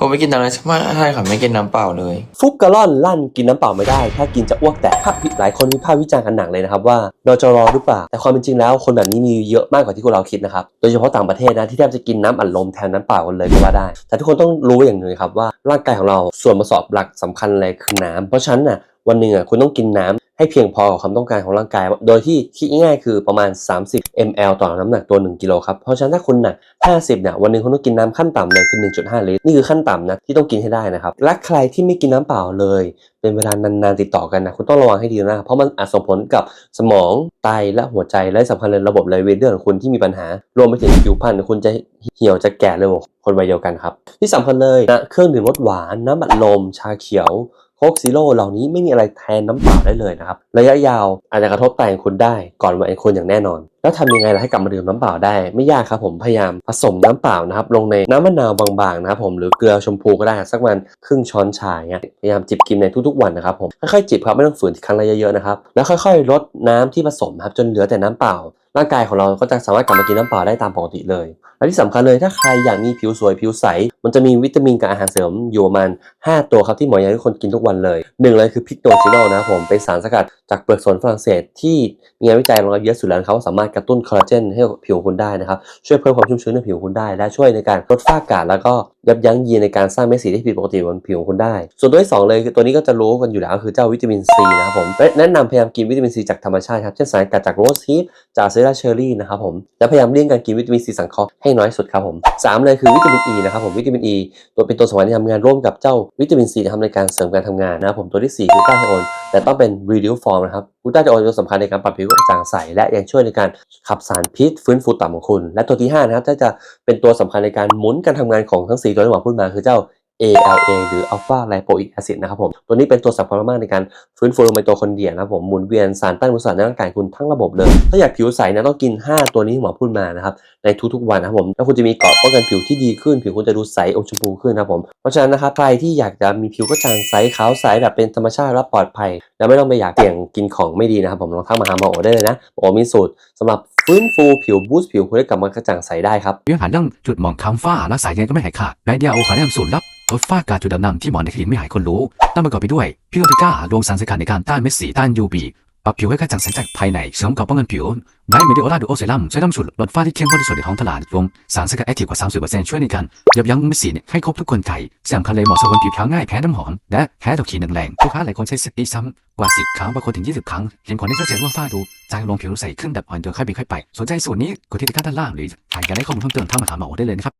ผมไม่กินน้ำเลยใช่ไหมใช่ค่ะไม่กินน้ำเปล่าเลย ฟุกกะล่อนลั่นกินน้ำเปล่าไม่ได้ ถ้ากินจะอ้วกแตกภาพหลายคนวิพากษ์วิจารณ์กันหนักเลยนะครับว่าเราจะรอหรือเปล่า แต่ความเป็นจริงแล้วคนแบบนี้มีเยอะมากกว่าที่พวกเราคิดนะครับ โดยเฉพาะต่างประเทศนะที่แทบจะกินน้ำอัดลมแทนน้ำเปล่ากันเลยก็ว่าได้ แต่ทุกคนต้องรู้อย่างหนึ่งครับว่าร่างกายของเราส่วนประกอบหลักสำคัญเลยคือน้ำเพราะฉะนั้นน่ะวันหนึ่งอะคุณต้องกินน้ำ ให้เพียงพอกับความต้องการของร่างกาย โดยที่คิดง่ายคือประมาณ 30 ml ต่อน้ำหนักตัว 1 กิโลครับ เพราะฉะนั้นถ้าคุณหนัก 50 เนี่ย วันหนึ่งคุณต้องกินน้ำขั้นต่ำเลยคือ 1.5 ลิตร นี่คือขั้นต่ำนะที่ต้องกินให้ได้นะครับ และใครที่ไม่กินน้ำเปล่าเลย เป็นเวลานานๆติดต่อกันนะ คุณต้องระวังให้ดีนะ เพราะมันอาจส่งผลกับสมอง ไต และหัวใจ และสำคัญเลยระบบไหลเวียนเลือดของคุณที่มีปัญหา รวมไปถึงผิวพรรณคุณจะเหี่ยวจะแก่เร็วคนวัยเดียวกันครับ ที่สำคัญเลยนะ เครื่องดื่มรสหวาน น้ำอัดลม ชาเขียว โคกซีโร่เหล่านี้ไม่มีอะไรแทนน้ำเปล่าได้เลยนะครับ ระยะยาวอาจจะกระทบไตของคุณได้ก่อนวัยคุณอย่างแน่นอน แล้วทำยังไงล่ะให้กลับมาดื่มน้ำเปล่าได้ไม่ยากครับผมพยายามผสมน้ำเปล่านะครับลงในน้ำมะนาวบางๆนะครับผมหรือเกลือชมพูก็ได้สักวันครึ่งช้อนชาเงี้ยพยายามจิบกินในทุกๆวันนะครับผมค่อยๆจิบครับไม่ต้องฝืนครั้งละเยอะๆนะครับแล้วค่อยๆลดน้ำที่ผสมครับจนเหลือแต่น้ำเปล่า ร่างกายของเราก็จะสามารถกลับมากินน้ำเปล่าได้ตามปกติเลย และที่สำคัญเลยถ้าใครอยากมีผิวสวยผิวใส มันจะมีวิตามินกับอาหารเสริมอยู่ประมาณ 5 ตัวครับที่หมออยากให้ทุกคนกินทุกวันเลยหนึ่งเลยคือพิกโนซิโนนะผมเป็นสารสกัดจากเปลือกสนฝรั่งเศสที่มีงานวิจัยรองรับเยอะสุดแล้วเขาสามารถกระตุ้นคอลลาเจนให้กับผิวคุณได้นะครับช่วยเพิ่มความชุ่มชื้นในผิวคุณได้ และช่วยในการลดฝ้ากาแล้วก็ ยับยั้งยีนในการสร้างเม็ดสีที่ผิดปกติบนผิวของคุณได้ ส่วนตัวที่สองเลยคือตัวนี้ก็จะรู้กันอยู่แล้วคือเจ้าวิตามินซีนะครับผมแนะนำพยายามกินวิตามินซีจากธรรมชาติครับเช่นสารกัดจากโรสฮิปจากเซราเชอรี่นะครับผมและพยายามเลี่ยงการกินวิตามินซีสังเคราะห์ให้น้อยสุดครับผมสามเลยคือวิตามินอ e ีนะครับผมวิตามินอ e ีตัวเป็นตัวสำคัญที่ทำงานร่วมกับเจ้าวิตามินซีนะครับในการเสริมการทำงานนะครับผมตัวที่สี่กลูตาไทโอนแต่ต้องเป็น reduce form นะครับกูตาจะโอนตัวสำคัญในการปรับผิวกระจ่างใส และยังช่วยในการขับสารพิษฟื้นฟูตับของคุณ และตัวที่ห้านะครับถ้าจะเป็นตัวสำคัญในการหมุนการทำงานของทั้งสี่ตัวที่หมอพูดมาคือเจ้า ALA หรือ Alpha Lipoic Acid นะครับผม ตัวนี้เป็นตัวสำคัญมากๆในการฟื้นฟูไมโตคอนเดรียนะครับผมหมุนเวียนสารต้านอนุมูลอิสระในร่างกายคุณทั้งระบบเลย ถ้าอยากผิวใสนะต้องกิน 5 ตัวนี้ที่หมอพูดมานะครับในทุกๆวันนะครับผมแล้วคุณจะมีเกราะป้องกันผิวที่ดีขึ้น ผิวคุณจะดูใสอมชมพูขึ้นนะครับผมเพราะฉะนั้นนะครับใครที่อยากจะมีผิวกระจ่างใสขาวใสแบบเป็นธรรมชาติและปลอดภัย และไม่ต้องไปอยากเสี่ยงกินของไม่ดีนะครับผมลองทักมาหาหมอโอได้เลยนะหมอมีสูตรสำหรับ ฟื้นฟูผิวบูสต์ผิวคุณให้กลับมากระจ่างใสได้ครับเรื่อหาเรื่องจุดหมองคล้ำฝ้ารักษายังไงก็ไม่หายขาดและยาโอคาแนมสูตรลับลดฝ้ากาจุดดำๆที่หมอในคลินิกไม่หายคนรู้ตั้งประกอบไปด้วยพิโรติก้ารวมสารสกัดในการต้านเม็ดสีต้านยูบี ปรับผิวให้กระจ่างใสจากภายในเสริมเกราะป้องกันผิวไนท์เมดิโอลาดูโอเซรั่มเซรั่มสูตรลดฝ้าที่เข้มข้นที่สุดในท้องตลาดรวมสารสกัดแอคทีฟกว่า 30%ช่วยในการยับยั้งเม็ดสีให้ครบทุกคนไข้ที่สำคัญเลยเหมาะสำหรับผิวแพ้ง่ายแพ้น้ำหอม และแพ้ดอกขีหนึ่งแรงลูกค้าหลายคนใช้สตีซ้ำกว่า 10 ครั้งบางคนถึง 20 ครั้ง เห็นผลได้ชัดเจนว่าฝ้าดูจางลงผิวใสขึ้นแบบอ่อนโยนค่อยเป็นค่อยไป สนใจสูตรนี้กดที่กร้าด้านล่างหรือถ่ายกันได้ข้อมูลเพิ่มเติมทักมาถามหมอได้เลยนะครับ